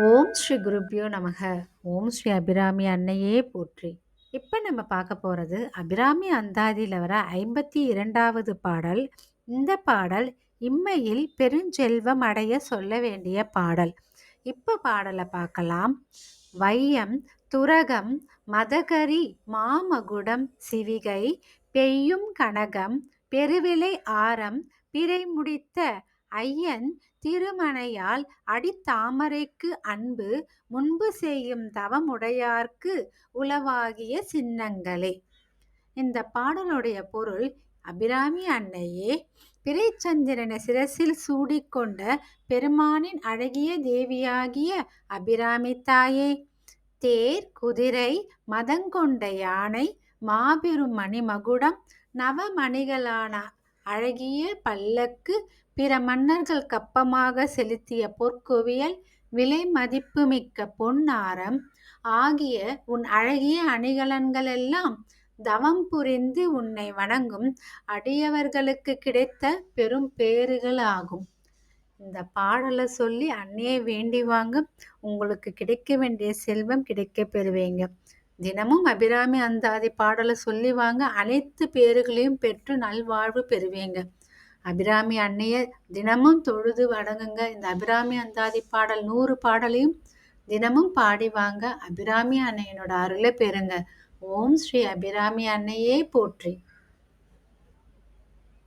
ஓம் ஸ்ரீ குருப்யோ நமக. ஓம் ஸ்ரீ அபிராமி அன்னையே போற்றி. இப்போ நம்ம பார்க்க போகிறது அபிராமி அந்தாதியில் வர ஐம்பத்தி இரண்டாவது பாடல். இந்த பாடல் இம்மையில் பெருஞ்செல்வம் அடைய சொல்ல வேண்டிய பாடல். இப்போ பாடலை பார்க்கலாம். வையம் துரகம் மதகரி மாமகுடம் சிவிகை பெய்யும் கனகம் பெருவிலை ஆரம் பிறை முடித்த ஐயன் திருமணையால் அடித்தாமரைக்கு அன்பு முன்பு செய்யும் தவமுடையார்க்கு உளவாகிய சின்னங்களே. இந்த பாடலுடைய பொருள் அபிராமி அன்னையே பிறைச்சந்திரனை சிரசில் சூடிக்கொண்ட பெருமானின் அழகிய தேவியாகிய அபிராமி தாயே. தேர் குதிரை மதங்கொண்ட யானை மாபெரும் மணிமகுடம் நவமணிகளான அழகிய பல்லக்கு பிற மன்னர்கள் கப்பமாக செலுத்திய பொற்குவியல் விலை மதிப்புமிக்க பொன்னாரம் ஆகிய உன் அழகிய அணிகலன்களெல்லாம் தவம் புரிந்து உன்னை வணங்கும் அடியவர்களுக்கு கிடைத்த பெரும் பேறுகள் ஆகும் இந்த பாடலை சொல்லி அன்னையை வேண்டி வாங்க உங்களுக்கு கிடைக்க வேண்டிய செல்வம் கிடைக்க பெறுவீங்க. தினமும் அபிராமி அந்தாதி பாடலை சொல்லி வாங்க அனைத்து பேறுகளையும் பெற்று நல்வாழ்வு பெறுவீங்க. அபிராமி அன்னைய தினமும் தொழுது வணங்குங்க. இந்த அபிராமி அந்தாதி பாடல் நூறு பாடலையும் தினமும் பாடி வாங்க. அபிராமி அன்னையனோட அருளை பெறுங்க. ஓம் ஸ்ரீ அபிராமி அன்னையே போற்றி.